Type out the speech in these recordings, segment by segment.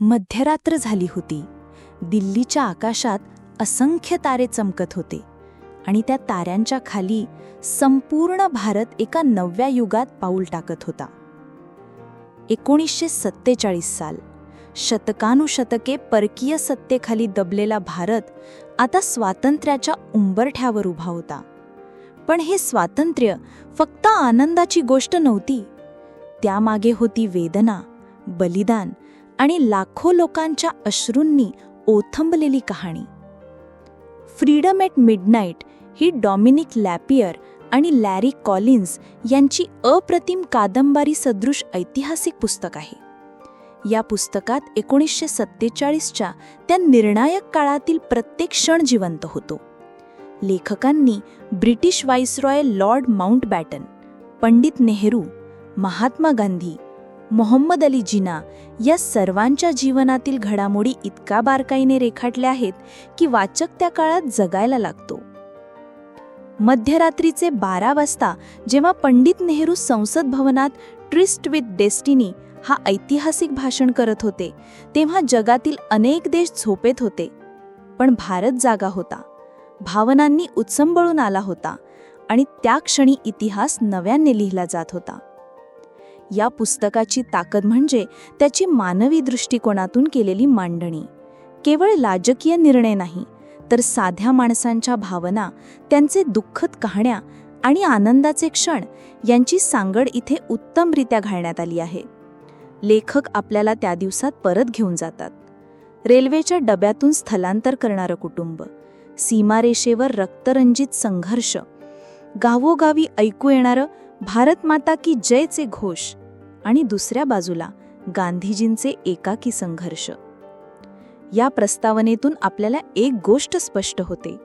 मध्यरात्र झाली होती. दिल्लीच्या आकाशात असंख्य तारे चमकत होते आणि त्या ताऱ्यांच्या खाली संपूर्ण भारत एका नव्या युगात पाऊल टाकत होता. एकोणीसशे सत्तेचाळीस साल. शतकानुशतके परकीय सत्तेखाली दबलेला भारत आता स्वातंत्र्याच्या उंबरठ्यावर उभा होता. पण हे स्वातंत्र्य फक्त आनंदाची गोष्ट नव्हती. त्यामागे होती वेदना बलिदान आणि लाखो लोकांच्या अश्रूंनी ओथंबलेली कहाणी. फ्रीडम एट मिडनाईट ही डॉमिनिक लॅपियर आणि लॅरी कॉलिन्स यांची अप्रतिम कादंबरी सदृश ऐतिहासिक पुस्तक आहे. या पुस्तकात एकोणीसशे सत्तेचाळीसच्या त्या निर्णायक काळातील प्रत्येक क्षण जिवंत होतो. लेखकांनी British viceroy lord Mountbatten Pandit Nehru Mahatma Gandhi Mohammad Ali Jinnah या सर्वांच्या जीवनातील घडामोडी इतका बारकाईने रेखाटल्या आहेत की वाचक त्या काळात जगायला लागतो. मध्यरात्रीचे बारा वाजता जेव्हा पंडित नेहरू संसद भवनात ट्रिस्ट विथ डेस्टिनी हा ऐतिहासिक भाषण करत होते तेव्हा जगातील अनेक देश झोपेत होते. पण भारत जागा होता. भावनांनी उत्संबळून आला होता आणि त्या क्षणी इतिहास नव्याने लिहिला जात होता. या पुस्तकाची ताकद म्हणजे त्याची मानवी दृष्टिकोनातून केलेली मांडणी. केवळ राजकीय निर्णय नाही तर साध्या माणसांच्या भावना त्यांचे दुःखद कहाण्या आणि आनंदाचे क्षण यांची सांगड इथे उत्तमरित्या घालण्यात आली आहे. लेखक आपल्याला त्या दिवसात परत घेऊन जातात. रेल्वेच्या डब्यातून स्थलांतर करणारं कुटुंब सीमारेषेवर रक्तरंजित संघर्ष गावोगावी ऐकू येणारं भारत माता की जयचे घोष आणि दुसऱ्या बाजूला गांधीजींचे एकाकी संघर्ष. या प्रस्तावनेतून आपल्याला एक गोष्ट स्पष्ट होते.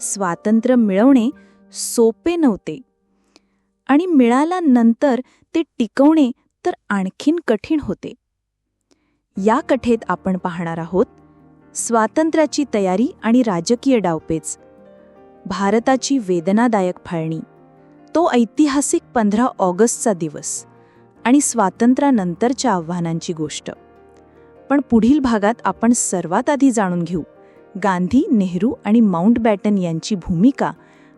स्वातंत्र्य मिळवणे सोपे नव्हते. आणि मिळाल्यानंतर ते टिकवणे तर आणखीन कठीण होते. या कथेत आपण पाहणार आहोत स्वातंत्र्याची तयारी आणि राजकीय डावपेच भारताची वेदनादायक फाळणी तो ऐतिहासिक पंधरा ऑगस्टचा दिवस. आणि स्वातंत्र्यानंतरच्या आव्हानांची गोष्ट. पण पुढील भागात आपण सर्वात आधी जाणून घेऊ गांधी नेहरू आणि माउंटबॅटन यांची भूमिका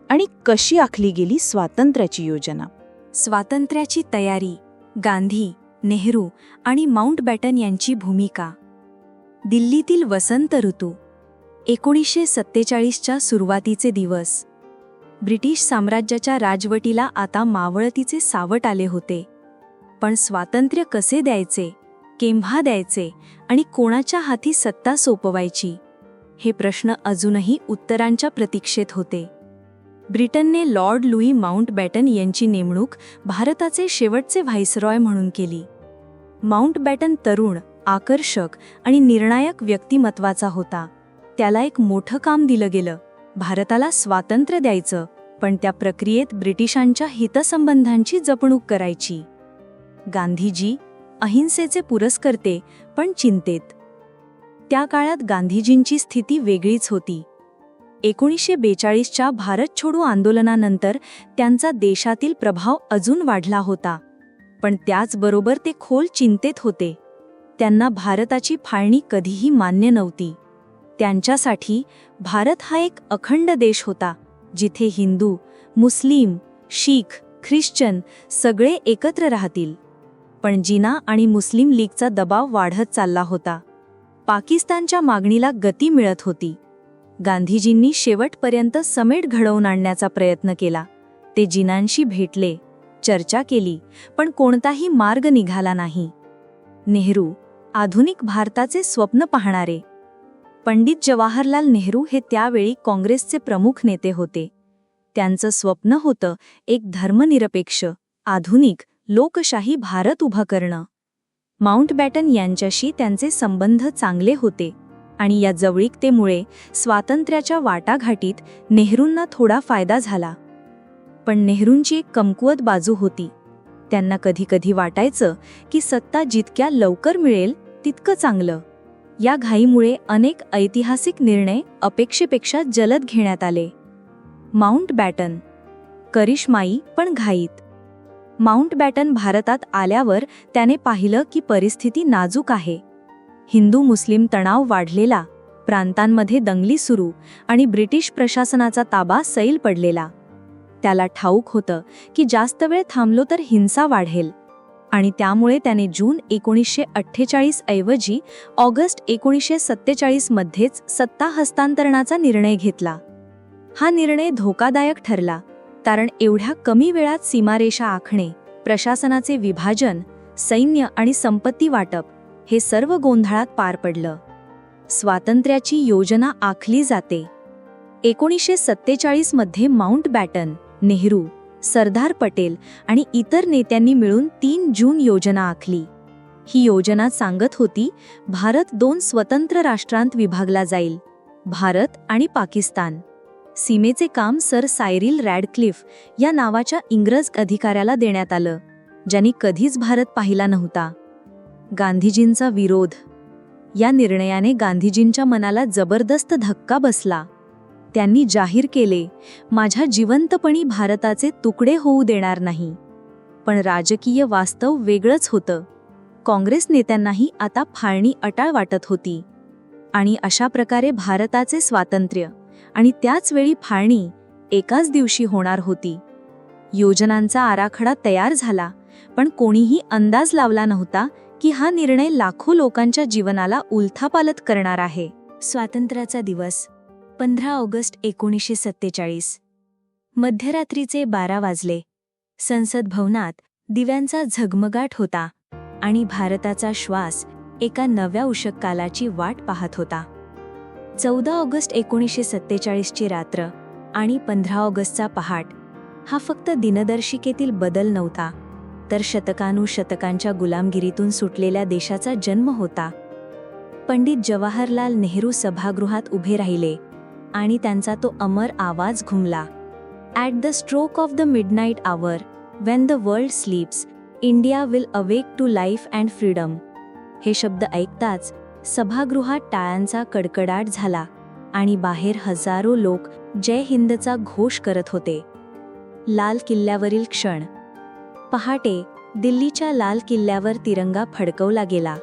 आणि कशी आखली गेली स्वातंत्र्याची योजना. स्वातंत्र्याची तयारी गांधी नेहरू आणि माउंटबॅटन यांची भूमिका. दिल्लीतील वसंत ऋतू एकोणीसशे सत्तेचाळीसच्या सुरुवातीचे दिवस. ब्रिटिश साम्राज्याच्या राजवटीला आता मावळतीचे सावट आले होते. पण स्वातंत्र्य कसे द्यायचे केव्हा द्यायचे आणि कोणाच्या हाती सत्ता सोपवायची? हे प्रश्न अजूनही उत्तरांच्या प्रतीक्षेत होते. ब्रिटनने लॉर्ड लुई माउंटबॅटन यांची नेमणूक भारताचे शेवटचे व्हाईसरॉय म्हणून केली. माउंटबॅटन तरुण आकर्षक आणि निर्णायक व्यक्तिमत्वाचा होता. त्याला एक मोठं काम दिलं गेलं. भारताला स्वातंत्र्य द्यायचं पण त्या प्रक्रियेत ब्रिटिशांच्या हितसंबंधांची जपणूक करायची. गांधीजी अहिंसेचे पुरस्कर्ते पण चिंतेत. त्या काळात गांधीजींची स्थिती वेगळीच होती. एकोणीसशे बेचाळीसच्या भारत छोडो आंदोलनानंतर त्यांचा देशातील प्रभाव अजून वाढला होता. पण त्याचबरोबर ते खोल चिंतेत होते. त्यांना भारताची फाळणी कधीही मान्य नव्हती. त्यांच्यासाठी भारत हा एक अखंड देश होता जिथे हिंदू मुस्लिम शीख ख्रिश्चन सगळे एकत्र राहतील. पण जिना आणि मुस्लिम लीगचा दबाव वाढत चालला होता. पाकिस्तानच्या मागणीला गती मिळत होती. गांधीजींनी शेवटपर्यंत समेट घडवून आणण्याचा प्रयत्न केला. ते जिनांशी भेटले चर्चा केली पण कोणताही मार्ग निघाला नाही. नेहरू आधुनिक भारताचे स्वप्न पाहणारे. पंडित जवाहरलाल नेहरू हे त्यावेळी काँग्रेसचे प्रमुख नेते होते. त्यांचं स्वप्न होतं एक धर्मनिरपेक्ष आधुनिक लोकशाही भारत उभं करणं. माउंटबॅटन यांच्याशी त्यांचे संबंध चांगले होते आणि या जवळीकतेमुळे स्वातंत्र्याच्या वाटाघाटीत नेहरूंना थोडा फायदा झाला. पण नेहरूंची एक कमकुवत बाजू होती. त्यांना कधीकधी वाटायचं की सत्ता जितक्या लवकर मिळेल तितकं चांगलं. या घाईमुळे अनेक ऐतिहासिक निर्णय अपेक्षेपेक्षा जलद घेण्यात आले. माउंट बॅटन करिश्माई पण घाईत. माउंट बॅटन भारतात आल्यावर त्याने पाहिलं की परिस्थिती नाजूक आहे. हिंदू मुस्लिम तणाव वाढलेला प्रांतांमध्ये दंगली सुरू आणि ब्रिटिश प्रशासनाचा ताबा सैल पडलेला. त्याला ठाऊक होतं की जास्त वेळ थांबलो तर हिंसा वाढेल. आणि त्यामुळे त्याने जून एकोणीसशे अठ्ठेचाळीस ऐवजी ऑगस्ट एकोणीसशे सत्तेचाळीस मध्येच सत्ता हस्तांतरणाचा निर्णय घेतला. हा निर्णय धोकादायक ठरला. कारण एवढ्या कमी वेळात सीमारेषा आखणे प्रशासनाचे विभाजन सैन्य आणि संपत्ती वाटप हे सर्व गोंधळात पार पडलं. स्वातंत्र्याची योजना आखली जाते. एकोणीसशे सत्तेचाळीसमध्ये माउंट बॅटन नेहरू सरदार पटेल आणि इतर नेत्यांनी मिळून तीन जून योजना आखली. ही योजना सांगत होती भारत दोन स्वतंत्र राष्ट्रांत विभागला जाईल भारत आणि पाकिस्तान. सीमेचे काम सर सायरिल रॅडक्लिफ या नावाच्या इंग्रज अधिकाऱ्याला देण्यात आलं ज्यांनी कधीच भारत पाहिला नव्हता. गांधीजींचा विरोध. या निर्णयाने गांधीजींच्या मनाला जबरदस्त धक्का बसला. त्यांनी जाहीर केले माझ्या जिवंतपणी भारताचे तुकडे होऊ देणार नाही. पण राजकीय वास्तव वेगळंच होतं. काँग्रेस नेत्यांनाही आता फाळणी अटाळ वाटत होती. आणि अशा प्रकारे भारताचे स्वातंत्र्य आणि त्याच वेळी फाळणी एकाच दिवशी होणार होती. योजनांचा आराखडा तयार झाला पण कोणीही अंदाज लावला नव्हता की हा निर्णय लाखो लोकांच्या जीवनाला उलथापालत करणार आहे. स्वातंत्र्याचा दिवस पंधरा ऑगस्ट एकोणीसशे सत्तेचाळीस. मध्यरात्रीचे बारा वाजले. संसद भवनात दिव्यांचा झगमगाट होता आणि भारताचा श्वास एका नव्या उषक्कालाची वाट पाहत होता. चौदा ऑगस्ट एकोणीसशे सत्तेचाळीसची रात्र आणि पंधरा ऑगस्टचा पहाट. हा फक्त दिनदर्शिकेतील बदल नव्हता तर शतकानुशतकांच्या गुलामगिरीतून सुटलेल्या देशाचा जन्म होता. पंडित जवाहरलाल नेहरू सभागृहात उभे राहिले आणि त्यांचा तो अमर आवाज घुमला. At the stroke of the midnight hour when the world sleeps India will awake to life and freedom हे शब्द ऐकताच सभागृहात टाळ्यांचा कडकडाट झाला आणि बाहेर हजारो लोक जय हिंदचा घोष करत होते. लाल किल्ल्यावरील क्षण. पहाटे दिल्लीच्या लाल किल्ल्यावर तिरंगा फडकवला गेला.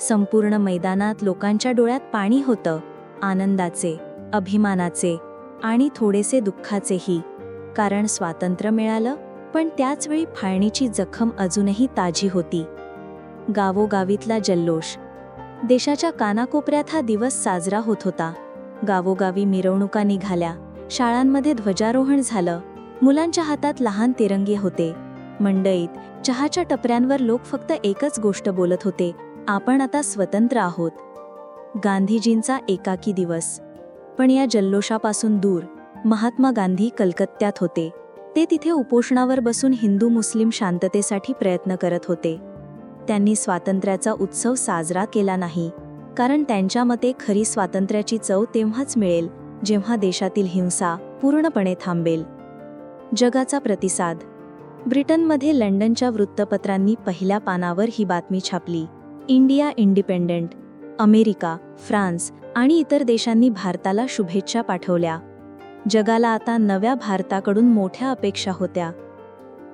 संपूर्ण मैदानात लोकांच्या डोळ्यात पाणी होतं. आनंदाचे अभिमानाचे आणि थोडेसे दुःखाचेही. कारण स्वातंत्र्य मिळालं पण त्याचवेळी फाळणीची जखम अजूनही ताजी होती. गावोगावीतला जल्लोष. देशाच्या कानाकोपऱ्यात हा दिवस साजरा होत होता. गावोगावी मिरवणुका निघाल्या. शाळांमध्ये ध्वजारोहण झालं. मुलांच्या हातात लहान तिरंगे होते. मंडईत चहाच्या टपऱ्यांवर लोक फक्त एकच गोष्ट बोलत होते. आपण आता स्वतंत्र आहोत. गांधीजींचा एकाकी दिवस. पण या जल्लोषापासून दूर महात्मा गांधी कलकत्त्यात होते. ते तिथे उपोषणावर बसून हिंदू मुस्लिम शांततेसाठी प्रयत्न करत होते. त्यांनी स्वातंत्र्याचा उत्सव साजरा केला नाही. कारण त्यांच्या मते खरी स्वातंत्र्याची चव तेव्हाच मिळेल जेव्हा देशातील हिंसा पूर्णपणे थांबेल. जगाचा प्रतिसाद. ब्रिटनमध्ये लंडनच्या वृत्तपत्रांनी पहिल्या पानावर ही बातमी छापली. इंडिया इंडिपेंडंट अमेरिका फ्रान्स आणि इतर देशांनी भारताला शुभेच्छा पाठवल्या. जगाला आता नव्या भारताकडून मोठ्या अपेक्षा होत्या.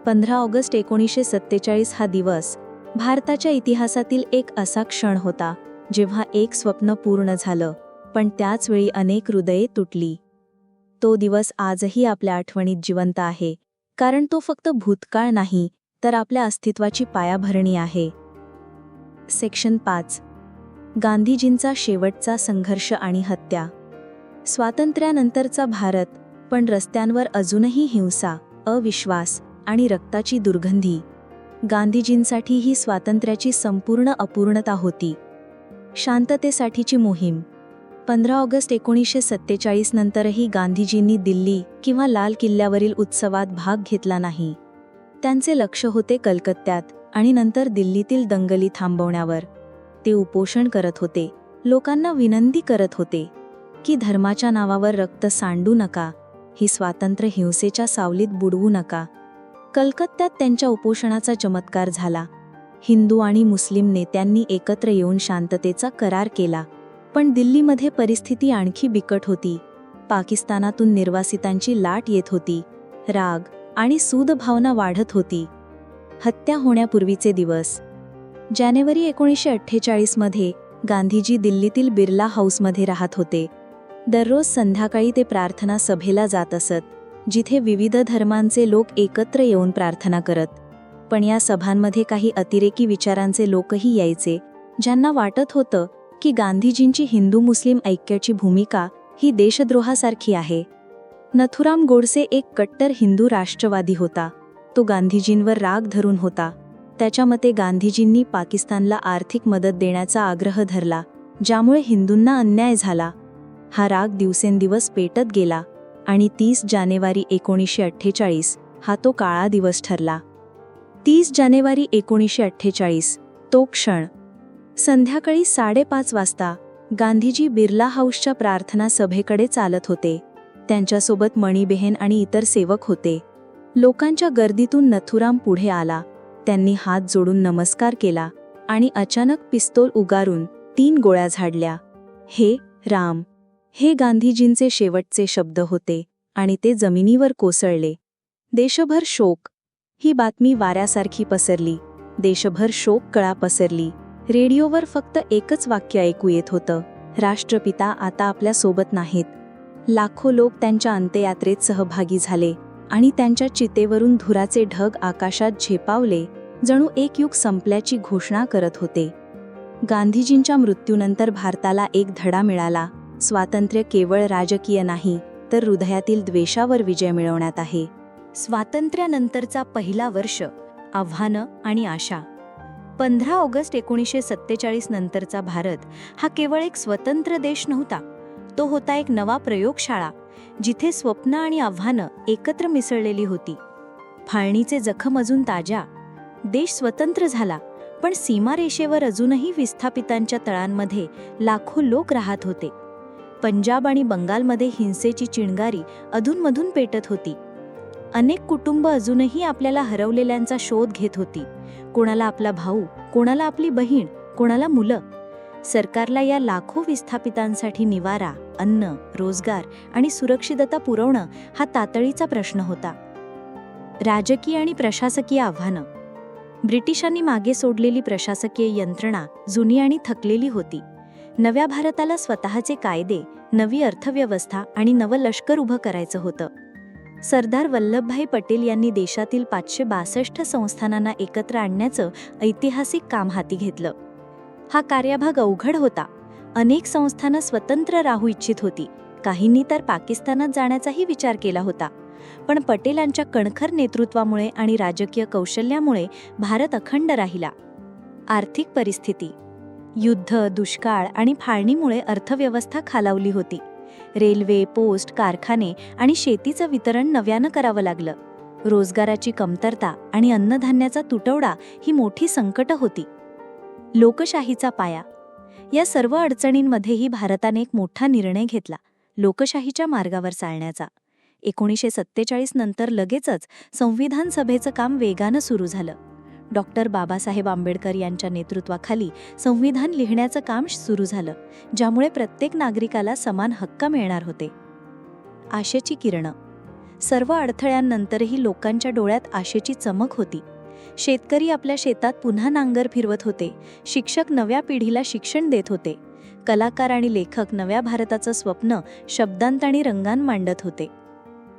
पंधरा ऑगस्ट एकोणीसशे सत्तेचाळीस हा दिवस भारताच्या इतिहासातील एक असा क्षण होता जेव्हा एक स्वप्न पूर्ण झालं पण त्याच वेळी अनेक हृदये तुटली. तो दिवस आजही आपल्या आठवणीत जिवंत आहे कारण तो फक्त भूतकाळ नाही तर आपल्या अस्तित्वाची पायाभरणी आहे. सेक्शन पाच. गांधीजींचा शेवटचा संघर्ष आणि हत्या. स्वातंत्र्यानंतरचा भारत पण रस्त्यांवर अजूनही हिंसा अविश्वास आणि रक्ताची दुर्गंधी. गांधीजींसाठी ही स्वातंत्र्याची संपूर्ण अपूर्णता होती. शांततेसाठीची मोहीम. पंधरा ऑगस्ट एकोणीसशे सत्तेचाळीस नंतरही गांधीजींनी दिल्ली किंवा लाल किल्ल्यावरील उत्सवात भाग घेतला नाही. त्यांचे लक्ष होते कलकत्त्यात आणि नंतर दिल्लीतील दंगली थांबवण्यावर. ते उपोषण करत होते. लोकांना विनंती करत होते की धर्माच्या नावावर रक्त सांडू नका. ही स्वातंत्र्य हिंसेच्या सावलीत बुडवू नका. कलकत्त्यात त्यांच्या उपोषणाचा चमत्कार झाला. हिंदू आणि मुस्लिम नेत्यांनी एकत्र येऊन शांततेचा करार केला. पण दिल्लीमध्ये परिस्थिती आणखी बिकट होती. पाकिस्तानातून निर्वासितांची लाट येत होती. राग आणि सूदभावना वाढत होती. हत्या होण्यापूर्वीचे दिवस. जानेवारी एकोणीसशे अठ्ठेचाळीसमध्ये गांधीजी दिल्लीतील बिर्ला हाऊसमध्ये राहत होते. दररोज संध्याकाळी ते प्रार्थना सभेला जात असत. जिथे विविध धर्मांचे लोक एकत्र येऊन प्रार्थना करत. पण या सभांमध्ये काही अतिरेकी विचारांचे लोकही यायचे ज्यांना वाटत होतं की गांधीजींची हिंदू मुस्लिम ऐक्याची भूमिका ही देशद्रोहासारखी आहे. नथुराम गोडसे एक कट्टर हिंदू राष्ट्रवादी होता. तो गांधीजींवर राग धरून होता. त्याच्या मते गांधीजींनी पाकिस्तानला आर्थिक मदत देण्याचा आग्रह धरला ज्यामुळे हिंदूंना अन्याय झाला. हा राग दिवसेंदिवस पेटत गेला. आणि तीस जानेवारी एकोणीसशे अठ्ठेचाळीस हा तो काळा दिवस ठरला. तीस जानेवारी एकोणीसशे अठ्ठेचाळीस तो क्षण. संध्याकाळी साडेपाच वाजता गांधीजी बिर्ला हाऊसच्या प्रार्थना सभेकडे चालत होते. त्यांच्यासोबत मणिबेहेन आणि इतर सेवक होते. लोकांच्या गर्दीतून नथुराम पुढे आला. त्यांनी हात जोडून नमस्कार केला आणि अचानक पिस्तोल उगारून तीन गोळ्या झाडल्या. हे राम! हे गांधीजींचे शेवटचे शब्द होते आणि ते जमिनीवर कोसळले. देशभर शोक. ही बातमी वाऱ्यासारखी पसरली. देशभर शोक कळा पसरली. रेडिओवर फक्त एकच वाक्य ऐकू येत होतं. राष्ट्रपिता आता आपल्यासोबत नाहीत. लाखो लोक त्यांच्या अंत्ययात्रेत सहभागी झाले आणि त्यांच्या चितेवरून धुराचे ढग आकाशात झेपावले जणू एक युग संपल्याची घोषणा करत होते. गांधीजींच्या मृत्यूनंतर भारताला एक धडा मिळाला. स्वातंत्र्य केवळ राजकीय नाही तर हृदयातील द्वेषावर विजय मिळवण्यात आहे. स्वातंत्र्यानंतरचा पहिला वर्ष आव्हानं आणि आशा. पंधरा ऑगस्ट एकोणीसशे सत्तेचाळीस नंतरचा भारत हा केवळ एक स्वतंत्र देश नव्हता तो होता एक नवा प्रयोगशाळा जिथे स्वप्न आणि आव्हानं एकत्र मिसळलेली होती. फाळणीचे जखम अजून ताज्या. देश स्वतंत्र झाला पण सीमारेषेवर अजूनही विस्थापितांच्या तळांमध्ये लाखो लोक राहत होते. पंजाब आणि बंगालमध्ये हिंसेची चिणगारी अधूनमधून पेटत होती. अनेक कुटुंब अजूनही आपल्याला हरवलेल्यांचा शोध घेत होती. कोणाला आपला भाऊ कोणाला आपली बहीण कोणाला मुलं. सरकारला या लाखो विस्थापितांसाठी निवारा अन्न रोजगार आणि सुरक्षितता पुरवणं हा तातडीचा प्रश्न होता. राजकीय आणि प्रशासकीय आव्हानं. ब्रिटिशांनी मागे सोडलेली प्रशासकीय यंत्रणा जुनी आणि थकलेली होती. नव्या भारताला स्वतःचे कायदे नवी अर्थव्यवस्था आणि नवं लष्कर उभं करायचं होतं. सरदार वल्लभभाई पटेल यांनी देशातील पाचशे बासष्ट संस्थानांना एकत्र आणण्याचं ऐतिहासिक काम हाती घेतलं. हा कार्यभाग अवघड होता. अनेक संस्थानं स्वतंत्र राहू इच्छित होती. काहींनी तर पाकिस्तानात जाण्याचाही विचार केला होता. पण पटेलांच्या कणखर नेतृत्वामुळे आणि राजकीय कौशल्यामुळे भारत अखंड राहिला. आर्थिक परिस्थिती युद्ध दुष्काळ आणि फाळणीमुळे अर्थव्यवस्था खालावली होती. रेल्वे पोस्ट कारखाने आणि शेतीचं वितरण नव्यानं करावं लागलं. रोजगाराची कमतरता आणि अन्नधान्याचा तुटवडा ही मोठी संकटं होती. लोकशाहीचा पाया. या सर्व अडचणींमध्येही भारताने एक मोठा निर्णय घेतला लोकशाहीच्या मार्गावर चालण्याचा. एकोणीसशे सत्तेचाळीस नंतर लगेचच संविधान सभेचं काम वेगानं सुरू झालं. डॉक्टर बाबासाहेब आंबेडकर यांच्या नेतृत्वाखाली संविधान लिहिण्याचं काम सुरू झालं ज्यामुळे प्रत्येक नागरिकाला समान हक्क मिळणार होते. आशेची किरणं. सर्व अडथळ्यांनंतरही लोकांच्या डोळ्यात आशेची चमक होती. शेतकरी आपल्या शेतात पुन्हा नांगर फिरवत होते शिक्षक नव्या पिढीला शिक्षण देत होते कलाकार आणि लेखक नव्या भारताचं स्वप्न शब्दांत आणि रंगान मांडत होते.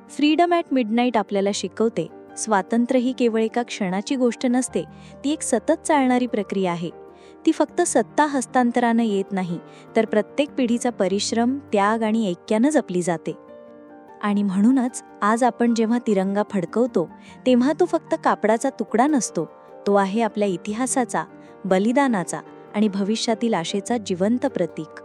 फ्रीडम ॲट मिडनाईट आपल्याला शिकवते स्वातंत्र्य ही केवळ एका क्षणाची गोष्ट नसते ती एक सतत चालणारी प्रक्रिया आहे. ती फक्त सत्ता हस्तांतरानं येत नाही तर प्रत्येक पिढीचा परिश्रम त्याग आणि ऐक्यानं जपली जाते. आणि म्हणूनच आज आपण जेव्हा तिरंगा फडकवतो तेव्हा तो फक्त कापडाचा तुकडा नसतो तो आहे आपल्या इतिहासाचा बलिदानाचा आणि भविष्यातील आशेचा जिवंत प्रतीक.